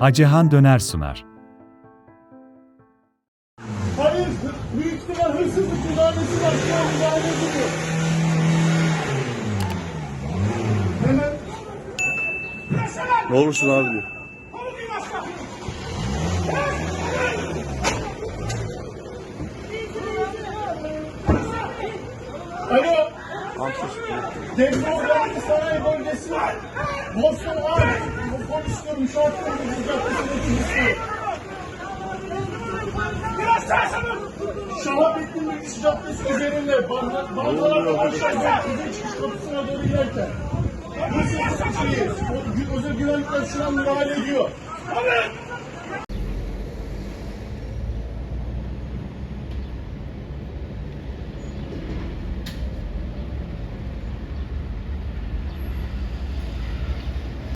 Hacıhan Döner sunar. Hayır, büyük ihtimal hırsızlık müdahalesi var. Şu an müdahale ediliyor. Hemen Ne olursun abi diyor. Alo. Demokrasi Sanayi Bölgesi. Boston Art. Müşahit Bölgesi Caddesi'ndeki hırsızlık. Şahabettin Bilgisi Caddesi üzerinde bankalardan aşağıya çıkış kapısına doğru inerken hırsızlık gü- özel güvenlikler şu an müdahale ediyor.